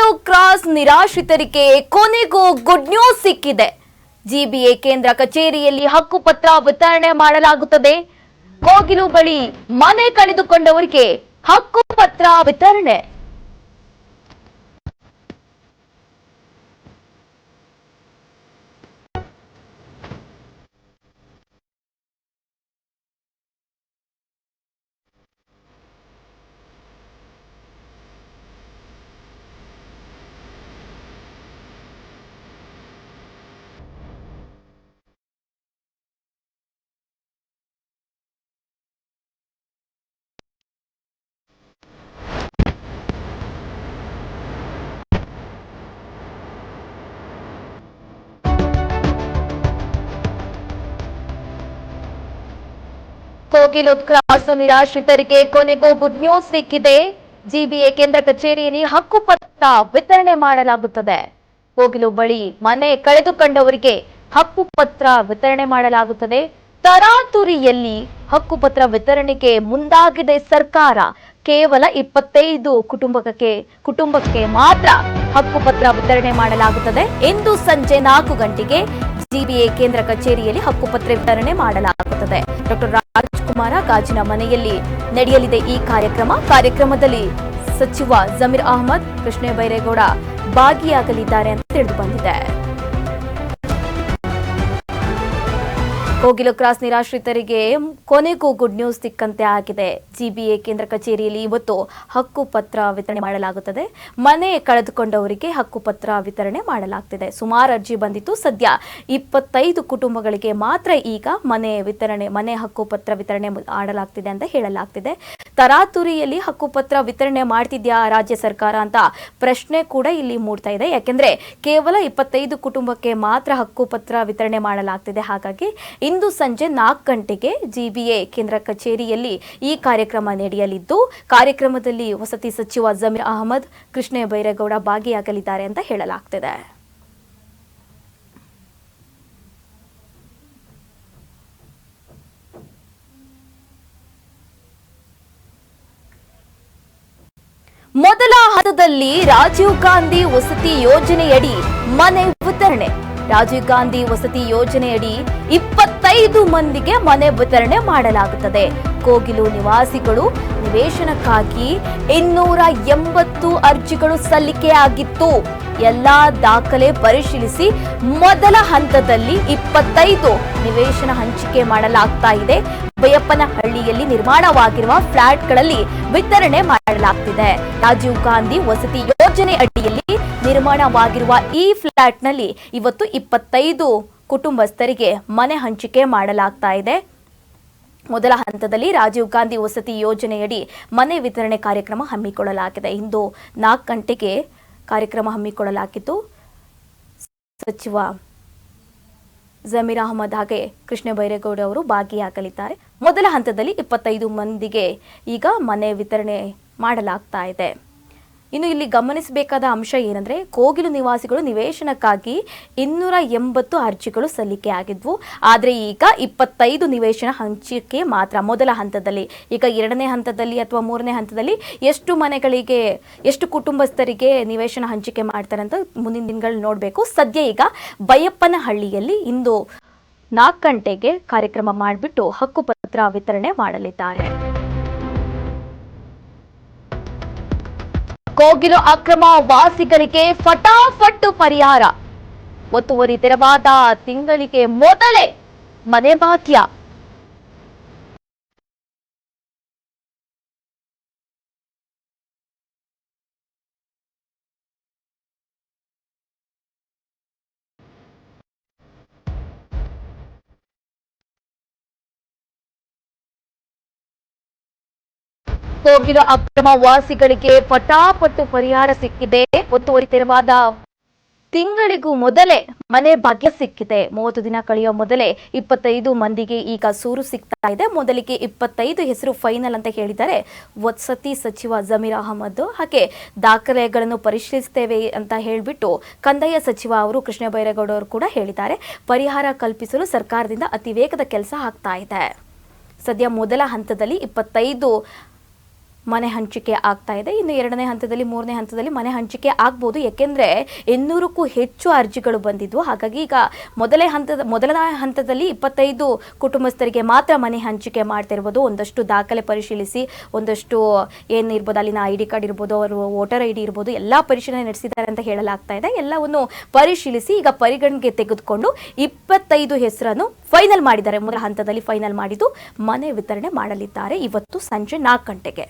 Kogilu cross ನಿರಾಶ್ರಿತರಿಗೆ ಕೊನೆಗೂ good news ಸಿಕ್ಕಿದೆ. ಜಿಬಿಎ ಕೇಂದ್ರ ಕಚೇರಿಯಲ್ಲಿ ಹಕ್ಕುಪತ್ರ ವಿತರಣೆ ಮಾಡಲಾಗುತ್ತದೆ. ಕೋಗಿಲು ಬಳಿ ಮನೆ ಕಳೆದುಕೊಂಡವರಿಗೆ ಹಕ್ಕುಪತ್ರ ವಿತರಣೆ. ಕೋಗಿಲು ಕ್ರಾಸ್ ನಿರಾಶ್ರಿತರಿಗೆ ಕೊನೆಗೂ ಗುಡ್ ನ್ಯೂಸ್ ಸಿಕ್ಕಿದೆ. ಜಿಬಿಎ ಕೇಂದ್ರ ಕಚೇರಿಯಲ್ಲಿ ಹಕ್ಕುಪತ್ರ ವಿತರಣೆ ಮಾಡಲಾಗುತ್ತದೆ. ಕೋಗಿಲು ಬಳಿ ಮನೆ ಕಳೆದುಕೊಂಡವರಿಗೆ ಹಕ್ಕುಪತ್ರ ವಿತರಣೆ ಮಾಡಲಾಗುತ್ತದೆ. ತರಾತುರಿಯಲ್ಲಿ ಹಕ್ಕುಪತ್ರ ವಿತರಣೆಗೆ ಮುಂದಾಗಿದೆ ಸರ್ಕಾರ. ಕೇವಲ ಇಪ್ಪತ್ತೈದು ಕುಟುಂಬಕ್ಕೆ ಕುಟುಂಬಕ್ಕೆ ಮಾತ್ರ ಹಕ್ಕುಪತ್ರ ವಿತರಣೆ ಮಾಡಲಾಗುತ್ತದೆ. ಇಂದು ಸಂಜೆ ನಾಲ್ಕು ಗಂಟೆಗೆ ಜಿಬಿಎ ಕೇಂದ್ರ ಕಚೇರಿಯಲ್ಲಿ ಹಕ್ಕುಪತ್ರ ವಿತರಣೆ ಮಾಡಲಾಗುತ್ತದೆ. ಡಾಕ್ಟರ್ ಗಾಜಿನ ಮನೆಯಲ್ಲಿ ನಡೆಯಲಿದೆ ಈ ಕಾರ್ಯಕ್ರಮ. ಕಾರ್ಯಕ್ರಮದಲ್ಲಿ ಸಚಿವ ಜಮೀರ್ ಅಹಮದ್ ಕೃಷ್ಣ ಬೈರೇಗೌಡ ಭಾಗಿಯಾಗಲಿದ್ದಾರೆ ಅಂತ ತಿಳಿದು ಬಂದಿದೆ. ಕೋಗಿಲು ಕ್ರಾಸ್ ನಿರಾಶ್ರಿತರಿಗೆ ಕೊನೆಗೂ ಗುಡ್ ನ್ಯೂಸ್ ಸಿಕ್ಕಂತೆ ಆಗಿದೆ. ಜಿಬಿಎ ಕೇಂದ್ರ ಕಚೇರಿಯಲ್ಲಿ ಇವತ್ತು ಹಕ್ಕುಪತ್ರ ವಿತರಣೆ ಮಾಡಲಾಗುತ್ತದೆ. ಮನೆ ಕಳೆದುಕೊಂಡವರಿಗೆ ಹಕ್ಕುಪತ್ರ ವಿತರಣೆ ಮಾಡಲಾಗ್ತಿದೆ. ಸುಮಾರು ಅರ್ಜಿ ಬಂದಿತ್ತು ಸದ್ಯ ಇಪ್ಪತ್ತೈದು ಕುಟುಂಬಗಳಿಗೆ ಮಾತ್ರ ಈಗ ಮನೆ ವಿತರಣೆ, ಮನೆ ಹಕ್ಕುಪತ್ರ ವಿತರಣೆ ಮಾಡಲಾಗ್ತಿದೆ ಅಂತ ಹೇಳಲಾಗ್ತಿದೆ. ತರಾತುರಿಯಲ್ಲಿ ಹಕ್ಕುಪತ್ರ ವಿತರಣೆ ಮಾಡ್ತಿದ್ಯಾ ರಾಜ್ಯ ಸರ್ಕಾರ ಅಂತ ಪ್ರಶ್ನೆ ಕೂಡ ಇಲ್ಲಿ ಮೂಡ್ತಾ ಇದೆ. ಯಾಕೆಂದ್ರೆ ಕೇವಲ ಇಪ್ಪತ್ತೈದು ಕುಟುಂಬಕ್ಕೆ ಮಾತ್ರ ಹಕ್ಕುಪತ್ರ ವಿತರಣೆ ಮಾಡಲಾಗ್ತಿದೆ. ಹಾಗಾಗಿ ಇಂದು ಸಂಜೆ ನಾಲ್ಕು ಗಂಟೆಗೆ ಜಿಬಿಎ ಕೇಂದ್ರ ಕಚೇರಿಯಲ್ಲಿ ಈ ಕಾರ್ಯಕ್ರಮ ನಡೆಯಲಿದ್ದು, ಕಾರ್ಯಕ್ರಮದಲ್ಲಿ ವಸತಿ ಸಚಿವ ಜಮೀರ್ ಅಹಮದ್ ಕೃಷ್ಣ ಬೈರೇಗೌಡ ಭಾಗಿಯಾಗಲಿದ್ದಾರೆ ಅಂತ ಹೇಳಲಾಗ್ತಿದೆ. ಮೊದಲ ಹಂತದಲ್ಲಿ ರಾಜೀವ್ ಗಾಂಧಿ ವಸತಿ ಯೋಜನೆಯಡಿ ಮನೆ ವಿತರಣೆ. ರಾಜೀವ್ ಗಾಂಧಿ ವಸತಿ ಯೋಜನೆಯಡಿ ಇಪ್ಪತ್ತೈದು ಮಂದಿಗೆ ಮನೆ ವಿತರಣೆ ಮಾಡಲಾಗುತ್ತದೆ. ಕೋಗಿಲು ನಿವಾಸಿಗಳು ನಿವೇಶನಕ್ಕಾಗಿ ಇನ್ನೂರ ಎಂಬತ್ತು ಅರ್ಜಿಗಳು ಸಲ್ಲಿಕೆಯಾಗಿತ್ತು. ಎಲ್ಲಾ ದಾಖಲೆ ಪರಿಶೀಲಿಸಿ ಮೊದಲ ಹಂತದಲ್ಲಿ ಇಪ್ಪತ್ತೈದು ನಿವೇಶನ ಹಂಚಿಕೆ ಮಾಡಲಾಗ್ತಾ ಇದೆ. ಬೈಯಪ್ಪನಹಳ್ಳಿಯಲ್ಲಿ ನಿರ್ಮಾಣವಾಗಿರುವ ಫ್ಲಾಟ್ಗಳಲ್ಲಿ ವಿತರಣೆ ಮಾಡಲಾಗ್ತಿದೆ. ರಾಜೀವ್ ಗಾಂಧಿ ವಸತಿ ಯೋಜನೆ ಅಡಿಯಲ್ಲಿ ನಿರ್ಮಾಣವಾಗಿರುವ ಈ ಫ್ಲಾಟ್ನಲ್ಲಿ ಇವತ್ತು ಇಪ್ಪತ್ತೈದು ಕುಟುಂಬಸ್ಥರಿಗೆ ಮನೆ ಹಂಚಿಕೆ ಮಾಡಲಾಗ್ತಾ ಇದೆ. ಮೊದಲ ಹಂತದಲ್ಲಿ ರಾಜೀವ್ ಗಾಂಧಿ ವಸತಿ ಯೋಜನೆಯಡಿ ಮನೆ ವಿತರಣೆ ಕಾರ್ಯಕ್ರಮ ಹಮ್ಮಿಕೊಳ್ಳಲಾಗಿದೆ. ಇಂದು ನಾಲ್ಕು ಗಂಟೆಗೆ ಕಾರ್ಯಕ್ರಮ ಹಮ್ಮಿಕೊಳ್ಳಲಾಗಿದ್ದು, ಸಚಿವ ಜಮೀರ್ ಅಹಮದ್ ಹಾಗೆ ಕೃಷ್ಣ ಬೈರೇಗೌಡ ಅವರು ಭಾಗಿಯಾಗಲಿದ್ದಾರೆ. ಮೊದಲ ಹಂತದಲ್ಲಿ ಇಪ್ಪತ್ತೈದು ಮಂದಿಗೆ ಈಗ ಮನೆ ವಿತರಣೆ ಮಾಡಲಾಗ್ತಾ ಇದೆ. ಇನ್ನು ಇಲ್ಲಿ ಗಮನಿಸಬೇಕಾದ ಅಂಶ ಏನಂದ್ರೆ ಕೋಗಿಲು ನಿವಾಸಿಗಳು ನಿವೇಶನಕ್ಕಾಗಿ ಇನ್ನೂರ ಎಂಬತ್ತು ಅರ್ಜಿಗಳು ಸಲ್ಲಿಕೆ ಆಗಿದ್ವು. ಆದರೆ ಈಗ ಇಪ್ಪತ್ತೈದು ನಿವೇಶನ ಹಂಚಿಕೆ ಮಾತ್ರ. ಮೊದಲ ಹಂತದಲ್ಲಿ, ಈಗ ಎರಡನೇ ಹಂತದಲ್ಲಿ ಅಥವಾ ಮೂರನೇ ಹಂತದಲ್ಲಿ ಎಷ್ಟು ಮನೆಗಳಿಗೆ, ಎಷ್ಟು ಕುಟುಂಬಸ್ಥರಿಗೆ ನಿವೇಶನ ಹಂಚಿಕೆ ಮಾಡ್ತಾರೆ ಅಂತ ಮುಂದಿನ ದಿನಗಳು ನೋಡಬೇಕು. ಸದ್ಯ ಈಗ ಬೈಯಪ್ಪನಹಳ್ಳಿಯಲ್ಲಿ ಇಂದು ನಾಲ್ಕು ಗಂಟೆಗೆ ಕಾರ್ಯಕ್ರಮ ಮಾಡಿಬಿಟ್ಟು ಹಕ್ಕುಪತ್ರ ವಿತರಣೆ ಮಾಡಲಿದ್ದಾರೆ. ಕೋಗಿಲು ಅಕ್ರಮ ವಾಸಿಗಳಿಗೆ ಫಟಾಫಟ್ ಪರಿಹಾರ. ಒತ್ತುವರಿ ತೆರವಾದ ತಿಂಗಳಿಗೆ ಮೊದಲೇ ಮನೆ ಭಾಗ್ಯ ಕೋಗಿಲು ಅಕ್ರಮ ವಾಸಿಗಳಿಗೆ ಪಟಾಪಟ್ಟು ಪರಿಹಾರ ಸಿಕ್ಕಿದೆ. ಒತ್ತುವರಿ ತೆರವಾದ ತಿಂಗಳಿಗೂ ಮೊದಲೇ ಮನೆ ಭಾಗ್ಯ ಸಿಕ್ಕಿದೆ. ಮೂವತ್ತು ದಿನ ಕಳೆಯುವ ಮೊದಲೇ ಇಪ್ಪತ್ತೈದು ಮಂದಿಗೆ ಈಗ ಸೂರು ಸಿಗ್ತಾ ಇದೆ. ಮೊದಲಿಗೆ ಇಪ್ಪತ್ತೈದು ಹೆಸರು ಫೈನಲ್ ಅಂತ ಹೇಳಿದ್ದಾರೆ. ವಸತಿ ಸಚಿವ ಜಮೀರ್ ಅಹಮದ್. ಹಾಗೆ ದಾಖಲೆಗಳನ್ನು ಪರಿಶೀಲಿಸ್ತೇವೆ ಅಂತ ಹೇಳಿಬಿಟ್ಟು ಕಂದಾಯ ಸಚಿವ ಅವರು ಕೃಷ್ಣ ಬೈರೇಗೌಡ ಅವರು ಕೂಡ ಹೇಳಿದ್ದಾರೆ. ಪರಿಹಾರ ಕಲ್ಪಿಸಲು ಸರ್ಕಾರದಿಂದ ಅತಿ ವೇಗದ ಕೆಲಸ ಆಗ್ತಾ ಇದೆ. ಸದ್ಯ ಮೊದಲ ಹಂತದಲ್ಲಿ ಇಪ್ಪತ್ತೈದು ಮನೆ ಹಂಚಿಕೆ ಆಗ್ತಾ ಇದೆ. ಇನ್ನು ಎರಡನೇ ಹಂತದಲ್ಲಿ, ಮೂರನೇ ಹಂತದಲ್ಲಿ ಮನೆ ಹಂಚಿಕೆ ಆಗ್ಬೋದು. ಯಾಕೆಂದ್ರೆ ಇನ್ನೂರಕ್ಕೂ ಹೆಚ್ಚು ಅರ್ಜಿಗಳು ಬಂದಿದ್ವು. ಹಾಗಾಗಿ ಈಗ ಮೊದಲೇ ಹಂತದ, ಮೊದಲನೇ ಹಂತದಲ್ಲಿ ಇಪ್ಪತ್ತೈದು ಕುಟುಂಬಸ್ಥರಿಗೆ ಮಾತ್ರ ಮನೆ ಹಂಚಿಕೆ ಮಾಡ್ತಿರ್ಬೋದು. ಒಂದಷ್ಟು ದಾಖಲೆ ಪರಿಶೀಲಿಸಿ, ಒಂದಷ್ಟು ಏನಿರ್ಬೋದು ಅಲ್ಲಿನ ಐ ಡಿ ಕಾರ್ಡ್ ಇರ್ಬೋದು, ಅವರು ವೋಟರ್ ಐ ಡಿ ಇರ್ಬೋದು, ಎಲ್ಲ ಪರಿಶೀಲನೆ ನಡೆಸಿದ್ದಾರೆ ಅಂತ ಹೇಳಲಾಗ್ತಾ ಇದೆ. ಎಲ್ಲವನ್ನು ಪರಿಶೀಲಿಸಿ ಈಗ ಪರಿಗಣನೆಗೆ ತೆಗೆದುಕೊಂಡು ಇಪ್ಪತ್ತೈದು ಹೆಸರನ್ನು ಫೈನಲ್ ಮಾಡಿದ್ದಾರೆ. ಮೊದಲ ಹಂತದಲ್ಲಿ ಫೈನಲ್ ಮಾಡಿದ್ದು ಮನೆ ವಿತರಣೆ ಮಾಡಲಿದ್ದಾರೆ. ಇವತ್ತು ಸಂಜೆ ನಾಲ್ಕು ಗಂಟೆಗೆ.